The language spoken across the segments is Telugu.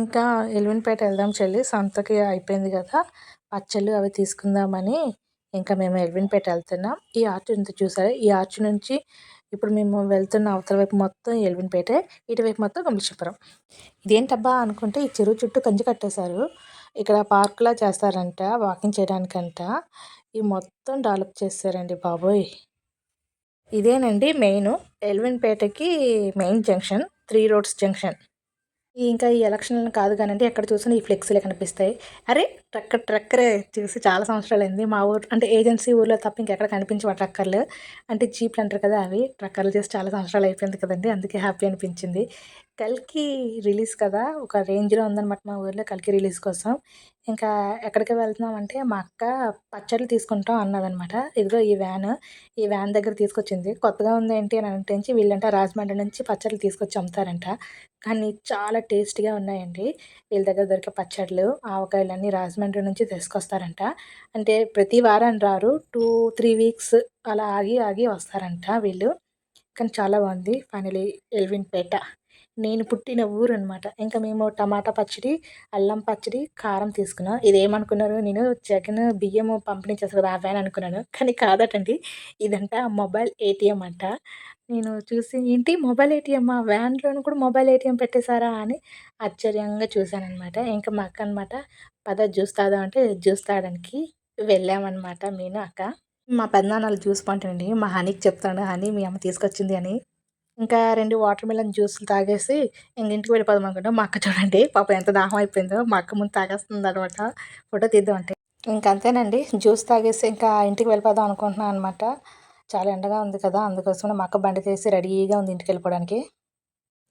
ఇంకా ఎలివిన్పేట వెళ్దాం చెల్లి. సంతకి అయిపోయింది కదా. పచ్చళ్ళు అవి తీసుకుందామని ఇంకా మేము ఎలివిన్పేట వెళ్తున్నాం. ఈ ఆర్చ్ ఎంత చూసారా? ఈ ఆర్చ్ నుంచి ఇప్పుడు మేము వెళ్తున్న అవతల వైపు మొత్తం ఎలివిన్పేటే ఇటువైపు మొత్తం గమలిషపురం ఇదేంటబ్బా అనుకుంటే ఈ చెరువు చుట్టూ కంచి కట్టేశారు. ఇక్కడ పార్కులా చేస్తారంట వాకింగ్ చేయడానికంట. ఈ మొత్తం డెవలప్ చేస్తారండి బాబోయ్. ఇదేనండి main. ఎలివిన్పేటకి main junction three roads junction. ఇంకా ఈ ఎలక్షన్లను కాదు కానండి ఎక్కడ చూసినా ఈ ఫ్లెక్సీలే కనిపిస్తాయి. అరే ట్రక్కర్ ట్రక్కరే చూసి చాలా సంవత్సరాలు అయింది. మా ఊరు అంటే ఏజెన్సీ ఊర్లో తప్ప ఇంకెక్కడ కనిపించవు ట్రక్కర్లు. అంటే జీప్లు అంటారు కదా అవి ట్రక్కర్లు చేసి చాలా సంవత్సరాలు అయిపోయింది కదండి అందుకే హ్యాపీ అనిపించింది. కల్కి రిలీజ్ కదా ఒక రేంజ్లో ఉందన్నమాట మా ఊర్లో కల్కి రిలీజ్ కోసం. ఇంకా ఎక్కడికి వెళ్తున్నాం అంటే మా అక్క పచ్చళ్ళు తీసుకుంటాం అన్నదనమాట ఇదిగో ఈ వ్యాన్ ఈ వ్యాన్ దగ్గర తీసుకొచ్చింది. కొత్తగా ఉంది ఏంటి అని అంటే వీళ్ళంట రాజమండ్రి నుంచి పచ్చళ్ళు తీసుకొచ్చి అమ్ముతారంట. కానీ చాలా టేస్ట్గా ఉన్నాయండి. వీళ్ళ దగ్గర దొరికే పచ్చళ్ళు ఆవకాయలన్నీ రాజమండ్రి నుంచి తీసుకొస్తారంట. అంటే ప్రతి వారం రారు టూ త్రీ వీక్స్ అలా ఆగి ఆగి వస్తారంట వీళ్ళు. కానీ చాలా బాగుంది. ఫైనలీ ఎల్విన్పేట నేను పుట్టిన ఊరు అనమాట ఇంకా మేము టమాటా పచ్చడి అల్లం పచ్చడి కారం తీసుకున్నాం. ఇదేమనుకున్నారు? నేను జగన్ బియ్యం పంపిణీ చేస్తారు కదా అనుకున్నాను. కానీ కాదటండి. ఇదంట మొబైల్ ఏటీఎం అంట. నేను చూసి ఏంటి మొబైల్ ఏటీఎం వ్యాన్లోను కూడా మొబైల్ ఏటీఎం పెట్టేశారా అని ఆశ్చర్యంగా చూశానమాట ఇంకా మా అక్క అనమాట పద జ్యూస్ తాదా అంటే జ్యూస్ తాగడానికి వెళ్ళామన్నమాట నేను అక్క. మా పెద్దనాన్నలు జ్యూస్ పంటండి మా హనీకి చెప్తాను. హనీ మీ అమ్మ తీసుకొచ్చింది అని. ఇంకా రెండు వాటర్ మిలన్ జ్యూస్లు తాగేసి ఇంక ఇంటికి వెళ్ళిపోదాం అనుకుంటాం మా అక్క చూడండి పాప ఎంత దాహం అయిపోయిందో మా అక్క ముందు తాగేస్తుంది అనమాట ఫోటో తీద్దాం అంటే. అంతేనండి జ్యూస్ తాగేసి ఇంకా ఇంటికి వెళ్ళిపోదాం అనుకుంటున్నాను అనమాట చాలా ఎండగా ఉంది కదా అందుకోసం మా అక్క బండి తీసి రెడీగా ఉంది ఇంటికి వెళ్ళిపోవడానికి.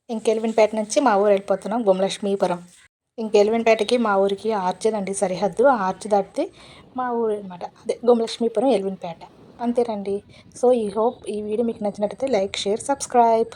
ఇంకెలివిన్పేట నుంచి మా ఊరు వెళ్ళిపోతున్నాం గుమలక్ష్మీపురం ఇంకెలివిన్పేటకి మా ఊరికి ఆర్చేదండి సరిహద్దు ఆర్చ్ దాటితే మా ఊరు అనమాట అదే గుమలక్ష్మీపురం ఎలివిన్పేట. అంతేనండి. సో ఈ హోప్ ఈ వీడియో మీకు నచ్చినట్టయితే లైక్ షేర్ సబ్స్క్రైబ్.